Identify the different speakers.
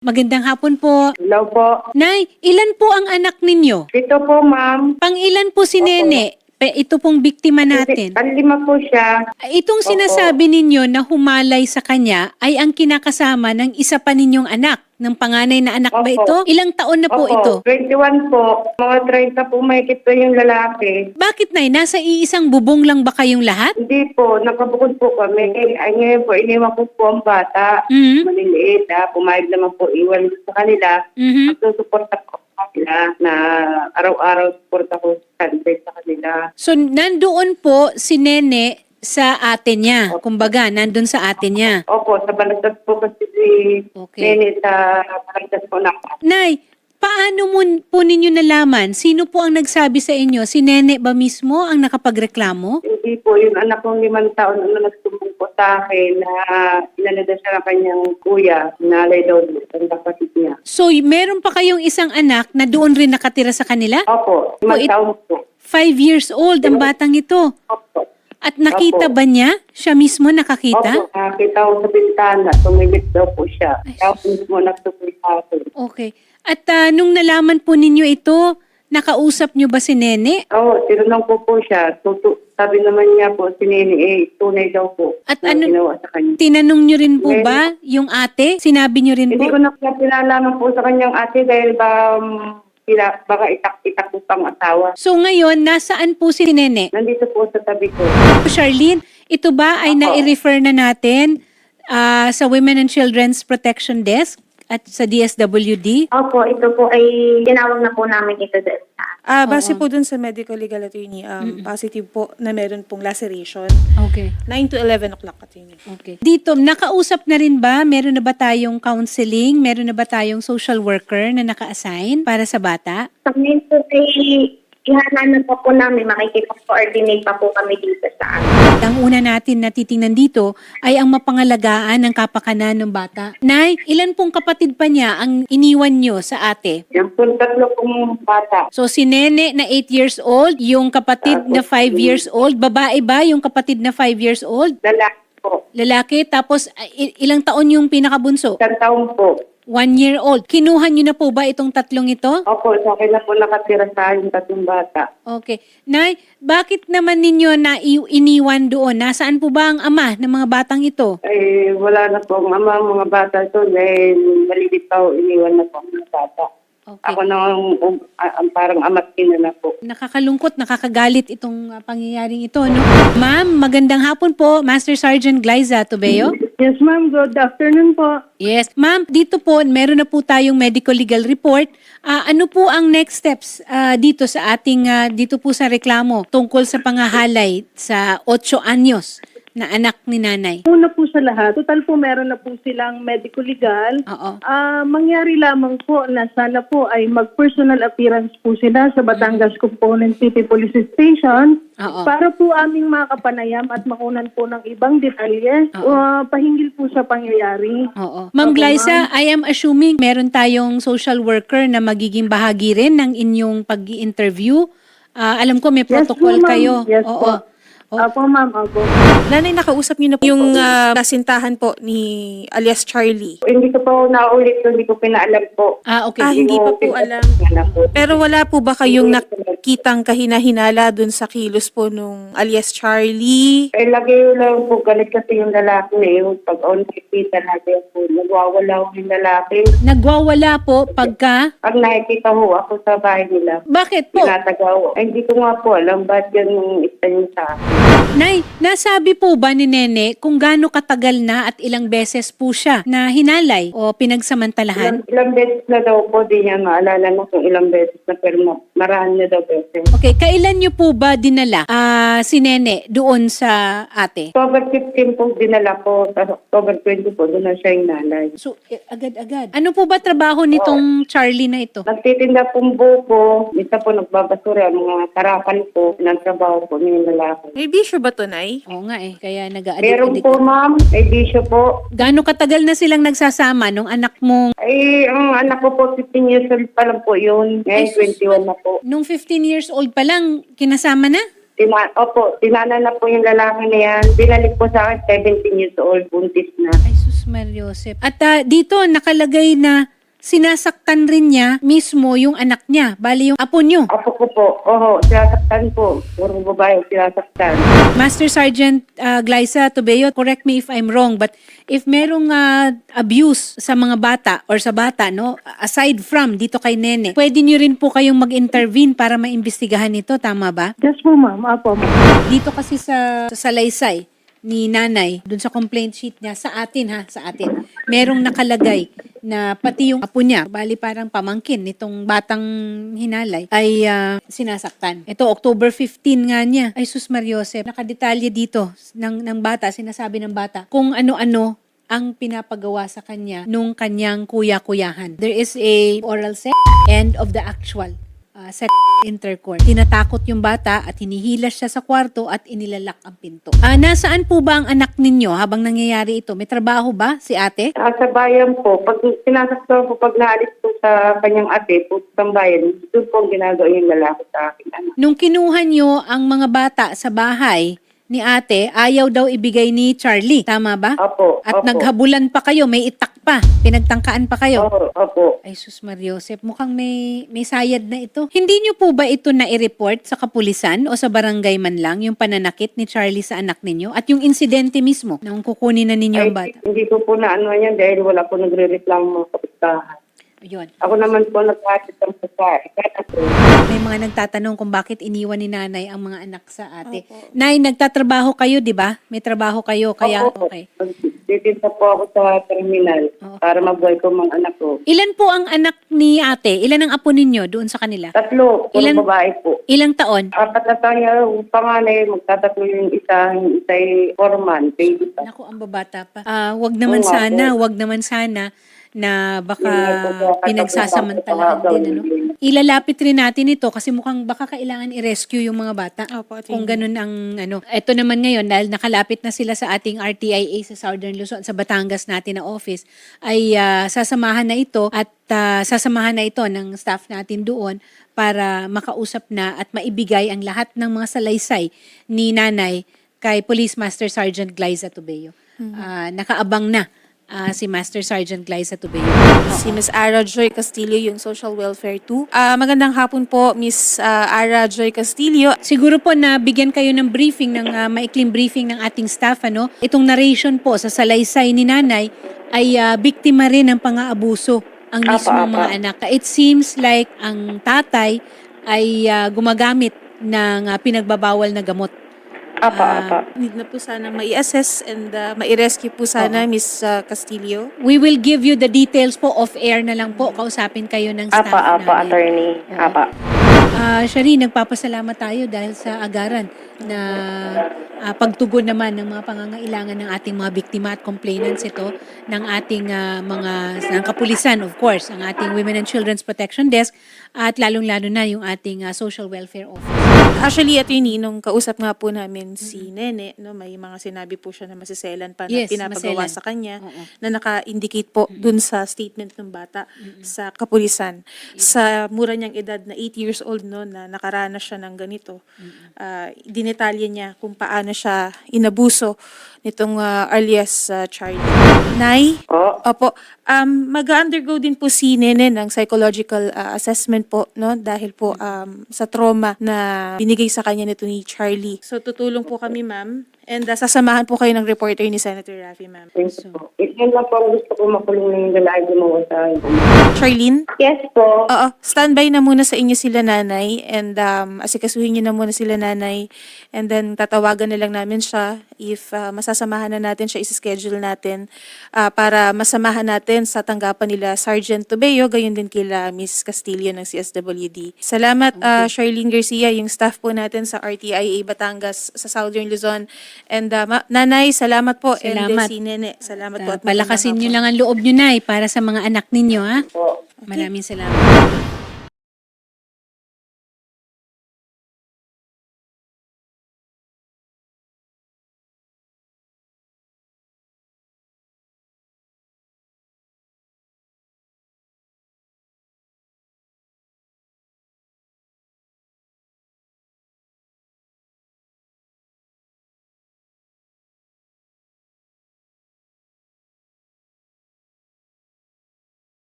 Speaker 1: Magandang hapon po.
Speaker 2: Hello po.
Speaker 1: Nay, ilan po ang anak ninyo?
Speaker 2: Ito po, ma'am.
Speaker 1: Pang ilan po si Nene? Pe- Ito pong biktima natin.
Speaker 2: Ang lima po siya.
Speaker 1: Itong sinasabi ninyo na humalay sa kanya ay ang kinakasama ng isa pa ninyong anak, ng panganay na anak ba
Speaker 2: Opo.
Speaker 1: ito? Ilang taon na po
Speaker 2: Opo,
Speaker 1: ito?
Speaker 2: 21 po. Mga 30 po mahigit po yung lalaki.
Speaker 1: Bakit nay? Nasa iisang bubong lang ba kayong lahat?
Speaker 2: Hindi po, nakabukod po kami. Ay ngayon po, iniwan ko po ang bata.
Speaker 1: Mhm.
Speaker 2: Maliliit ha. Pumayag naman po iwan sa kanila.
Speaker 1: Mhm.
Speaker 2: Magsusuporta ko sa kanila na araw-araw support ako sa sa kanila.
Speaker 1: So nandoon po si Nene sa ate niya. Kumbaga, nandun sa ate niya.
Speaker 2: Opo, sa balatas po kasi si
Speaker 1: Okay.
Speaker 2: Nene sa balatas po na
Speaker 1: Nay, paano mo po ninyo nalaman? Sino po ang nagsabi sa inyo? Si Nene ba mismo ang nakapagreklamo?
Speaker 2: Hindi po, yung anak kong limang taon na nagsumbong po sa akin na inalada siya ng kanyang kuya, nalay daw ang kapatid niya.
Speaker 1: So, meron pa kayong isang anak na doon rin nakatira sa kanila?
Speaker 2: Opo, limang taon po.
Speaker 1: Five years old ang batang ito.
Speaker 2: Opo.
Speaker 1: At nakita
Speaker 2: Opo.
Speaker 1: ba niya? Siya mismo nakakita?
Speaker 2: Opo, nakita ko sa bintana, tumigit daw po siya. Tapos mismo nagtuloy sa akin.
Speaker 1: Okay. At ah, nung nalaman po ninyo ito, nakausap niyo ba si Nene?
Speaker 2: Oo, tinanong ko po siya. Tutu- sabi naman niya po, si Nene, eh, tunay daw po.
Speaker 1: At
Speaker 2: na
Speaker 1: ano-
Speaker 2: ginawa sa kanya.
Speaker 1: Tinanong niyo rin po ba yung ate? Sinabi niyo rin
Speaker 2: Hindi
Speaker 1: po?
Speaker 2: ko na kaya pinalaman po sa kanyang ate dahil ba, um, sila, baka itak-itak po pang asawa.
Speaker 1: So ngayon, nasaan po si Nene?
Speaker 2: Nandito po sa tabi ko.
Speaker 1: Charlene, ito ba ay nai-refer na natin ah, sa Women and Children's Protection Desk at sa DSWD?
Speaker 3: Opo, ito po ay tinawag na po namin ito sa
Speaker 4: Ah, base po dun sa medical legal attorney, um, positive po na meron pong laceration.
Speaker 1: Okay.
Speaker 4: 9 to 11 o'clock attorney.
Speaker 1: Okay. Dito, nakausap na rin ba? Meron na ba tayong counseling? Meron na ba tayong social worker na naka-assign para sa bata?
Speaker 3: Sa ngayon po ay ihahanap pa po namin, makikipag-coordinate pa po kami dito sa amin.
Speaker 1: Ang una natin na titingnan dito ay ang mapangalagaan ng kapakanan ng bata. Nay, ilan pong kapatid pa niya ang iniwan nyo sa ate?
Speaker 2: Yung po tatlo kong bata.
Speaker 1: So si Nene na 8 years old, yung kapatid na 5 years old, babae ba yung kapatid na 5 years old?
Speaker 2: Lalaki po.
Speaker 1: Lalaki, tapos ilang taon yung pinakabunso?
Speaker 2: Isang taon po.
Speaker 1: One year old. Kinuha nyo na po ba itong tatlong ito?
Speaker 2: Opo, sa akin na po nakatira sa yung tatlong bata.
Speaker 1: Okay. Nay, bakit naman ninyo na i- iniwan doon? Nasaan po ba ang ama ng mga batang ito?
Speaker 2: Eh, wala na po ang ama, mga bata ito dahil malilit pa ho, iniwan na po ang mga bata.
Speaker 1: Okay.
Speaker 2: Ako na ang, um, ang parang amat ina na po.
Speaker 1: Nakakalungkot, nakakagalit itong ah, pangyayaring ito, no? Ma'am, magandang hapon po, Master Sergeant Glyza Tobeo.
Speaker 2: Yes, ma'am. Good afternoon po.
Speaker 1: Yes. Ma'am, dito po, meron na po tayong medical legal report. Ah, ano po ang next steps ah, dito sa ating, ah, dito po sa reklamo tungkol sa pangahalay sa 8 anyos na anak ni nanay?
Speaker 5: Una po sa lahat, total po meron na po silang medical legal.
Speaker 1: Oo.
Speaker 5: Ah, mangyari lamang po na sana po ay mag-personal appearance po sila sa Batangas Component City Police Station
Speaker 1: Oo.
Speaker 5: para po aming makapanayam at makunan po ng ibang detalye
Speaker 1: Oo.
Speaker 5: ah, pahingil po sa pangyayari.
Speaker 1: Oo. Ma'am Glyza, I am assuming meron tayong social worker na magiging bahagi rin ng inyong pag-interview. Ah, alam ko may
Speaker 5: Yes
Speaker 1: protocol
Speaker 5: po, ma'am.
Speaker 1: kayo.
Speaker 5: Yes
Speaker 1: Oo.
Speaker 5: po.
Speaker 1: Oh.
Speaker 5: Opo, ma'am. Opo.
Speaker 4: Nanay, nakausap niyo na po yung ah, kasintahan po ni alias Charlie.
Speaker 2: Hindi ko po naulit, hindi ko pinaalam po.
Speaker 1: Ah, okay.
Speaker 4: Ah, hindi pa po alam.
Speaker 2: po.
Speaker 4: Pero wala po ba kayong nakitang kahinahinala dun sa kilos po nung alias Charlie?
Speaker 2: Eh, lagi lang po galit kasi yung lalaki na yun. Pag on nakikita natin po, nagwawala ko yung lalaki.
Speaker 1: Nagwawala po pagka...
Speaker 2: Pag nakikita ho ako sa bahay nila,
Speaker 1: Bakit po?
Speaker 2: tinatagaw. Ay, hindi ko nga po alam ba't yan yung isa niya sa akin.
Speaker 1: Nay, nasabi po ba ni Nene kung gaano katagal na at ilang beses po siya na hinalay o pinagsamantalahan?
Speaker 2: Ilang, ilang beses na daw po, di niya maalala na kung ilang beses na pero ma- marami na daw beses.
Speaker 1: Okay, kailan niyo po ba dinala ah, si Nene doon sa ate?
Speaker 2: October 15 po dinala tapos October 20 po, doon na siya yung nanay.
Speaker 1: So, eh, agad-agad. Ano po ba trabaho nitong Charlie na ito?
Speaker 2: Nagtitinda pong buko, minsan po nagbabasura, mga tarapan po, pinagtrabaho po ng lalaki.
Speaker 4: May bisyo ba to, Nay?
Speaker 1: Oo nga eh, kaya
Speaker 2: Meron
Speaker 1: nag-addict.
Speaker 2: po ma'am, may bisyo po.
Speaker 1: Gaano katagal na silang nagsasama nung anak mong
Speaker 2: Ay, ang anak ko po, 15 years old pa lang po yun.
Speaker 1: Ay,
Speaker 2: Ngayon, 21 na po.
Speaker 1: nung 15 years old pa lang kinasama na?
Speaker 2: Tina, opo, tinana na po yung lalaki na yan. Binalik po sa akin, 17 years old, buntis na.
Speaker 1: Ay sus Sus Mariosep. At ah, dito nakalagay na sinasaktan rin niya mismo yung anak niya. Bali yung apo niyo.
Speaker 2: Apo ko po, oho, sinasaktan po. Puro babae sinasaktan.
Speaker 1: Master Sergeant uh, Glyza Tobeo, correct me if I'm wrong, but if merong uh, abuse sa mga bata or sa bata, no, aside from dito kay Nene, pwede niyo rin po kayong mag-intervene para maimbestigahan ito, tama ba?
Speaker 5: Yes po ma'am, apo.
Speaker 1: Dito kasi sa, sa salaysay ni nanay, dun sa complaint sheet niya, sa atin ha, sa atin, merong nakalagay na pati yung apo niya, bali parang pamangkin nitong batang hinalay, ay ah, sinasaktan. Ito, October 15 nga niya. Ay, sus Mariosep, nakadetalye dito ng, ng bata, sinasabi ng bata, kung ano-ano ang pinapagawa sa kanya nung kanyang kuya-kuyahan. There is a oral sex and of the actual uh, sex intercourse. Tinatakot yung bata at hinihilas siya sa kwarto at inilalak ang pinto. Ah, nasaan po ba ang anak ninyo habang nangyayari ito? May trabaho ba si ate?
Speaker 2: Ah, sa bayan po, pag sinasaktan po, pag naalis po sa kanyang ate, po sa bayan, doon po ang ginagawa yung lalaki sa akin. Ano?
Speaker 1: Nung kinuha nyo ang mga bata sa bahay ni ate, ayaw daw ibigay ni Charlie. Tama ba?
Speaker 2: Opo,
Speaker 1: At
Speaker 2: opo.
Speaker 1: naghabulan pa kayo, may itak pa. Pinagtangkaan pa kayo.
Speaker 2: Opo, opo.
Speaker 1: Ay, sus Mariosep, mukhang may, may sayad na ito. Hindi nyo po ba ito na-report sa kapulisan o sa barangay man lang, yung pananakit ni Charlie sa anak ninyo? At yung insidente mismo, nung kukunin na ninyo ang
Speaker 2: Ay,
Speaker 1: bata?
Speaker 2: hindi ko po na ano yan dahil wala po nagre-reklamo sa kapitahan.
Speaker 1: Yun.
Speaker 2: Ako naman po nagkakit ng pagkain.
Speaker 1: May mga nagtatanong kung bakit iniwan ni nanay ang mga anak sa ate. Nay, nagtatrabaho kayo, di ba? May trabaho kayo, kaya
Speaker 2: Opo.
Speaker 1: okay.
Speaker 2: Titinta po ako sa terminal
Speaker 1: Oo.
Speaker 2: para mabuhay ko mga anak ko.
Speaker 1: Ilan po ang anak ni ate? Ilan ang apo ninyo doon sa kanila?
Speaker 2: Tatlo, puro
Speaker 1: Ilan-
Speaker 2: babae po.
Speaker 1: Ilang taon?
Speaker 2: Apat na tayo, yung panganay, magtatatlo yung isa, yung isa ay foreman, baby pa.
Speaker 1: Naku, ang babata pa. Ah, wag naman
Speaker 2: Oo nga
Speaker 1: sana, wag naman sana na baka
Speaker 2: katapusan
Speaker 1: din. Ano? Ilalapit rin natin ito kasi mukhang baka kailangan i-rescue yung mga bata.
Speaker 4: Opo,
Speaker 1: Kung ganun ang ano. Ito naman ngayon dahil nakalapit na sila sa ating RTIA sa Southern Luzon, sa Batangas natin na office, ay ah, sasamahan na ito at ah, sasamahan na ito ng staff natin doon para makausap na at maibigay ang lahat ng mga salaysay ni nanay kay Police Master Sergeant Glyza Tubeo. Ah, nakaabang na ah, si Master Sergeant Glyza Tubeo.
Speaker 4: Si Miss Ara Joy Castillo, yung Social Welfare 2. Ah, magandang hapon po, Miss ah, Ara Joy Castillo.
Speaker 1: Siguro po na bigyan kayo ng briefing, ng ah, maikling briefing ng ating staff. Ano? Itong narration po sa salaysay ni nanay ay ah, biktima rin ng pang-aabuso ang mismong
Speaker 2: apa.
Speaker 1: mga anak. It seems like ang tatay ay ah, gumagamit ng ah, pinagbabawal na gamot.
Speaker 2: Apa,
Speaker 1: Ah,
Speaker 2: apa.
Speaker 4: Need na po sana mai-assess and uh, mai-rescue po sana, Miss ah, Castillo.
Speaker 1: We will give you the details po off-air na lang po. Kausapin kayo ng staff
Speaker 2: Apa, apa,
Speaker 1: namin.
Speaker 2: attorney. Apa.
Speaker 1: Ah, Shari, nagpapasalamat tayo dahil sa agaran na ah, pagtugon naman ng mga pangangailangan ng ating mga biktima at complainants ito ng ating ah, mga ng kapulisan of course, ang ating Women and Children's Protection Desk at lalong-lalo na yung ating ah, Social Welfare Office.
Speaker 4: Actually, attorney, nung kausap nga po namin si Nene, no, may mga sinabi po siya na masiselan pa na
Speaker 1: Yes,
Speaker 4: pinapagawa
Speaker 1: maselan.
Speaker 4: sa kanya
Speaker 1: Oo.
Speaker 4: na naka-indicate po dun sa statement ng bata sa kapulisan. Sa mura niyang edad na 8 years old no, na nakaranas siya ng ganito, ah, dinetalye niya kung paano siya inabuso nitong uh, alias ah, Charlie. Nay,
Speaker 2: Po.
Speaker 4: Opo. Um, mag-undergo din po si Nene ng psychological uh, assessment po, no? Dahil po um, sa trauma na binigay sa kanya nito ni Charlie. So, tutulong po kami, ma'am. And uh, sasamahan po kayo ng reporter ni Senator Raffy, ma'am.
Speaker 2: Thank you po. Yan lang po ang gusto ko makulong na yung lalaki gumawa sa akin.
Speaker 4: Charlene?
Speaker 3: Yes po.
Speaker 4: Oo. Standby na muna sa inyo sila nanay and um, asikasuhin niyo na muna sila nanay and then tatawagan na lang namin siya if uh, masasamahan na natin siya, isi-schedule natin uh, para masamahan natin sa tanggapan nila Sergeant Tobeo, gayon din kila Miss Castillo ng CSWD. Salamat uh, Charlene Garcia, yung staff po natin sa RTIA Batangas sa Southern Luzon. And uh, ma- nanay, salamat po. And uh,
Speaker 1: Salamat.
Speaker 4: si Nene, salamat po.
Speaker 1: Ah,
Speaker 4: at
Speaker 1: palakasin
Speaker 4: magandang
Speaker 1: nyo lang ang loob nyo na para sa mga anak ninyo ha. Maraming salamat.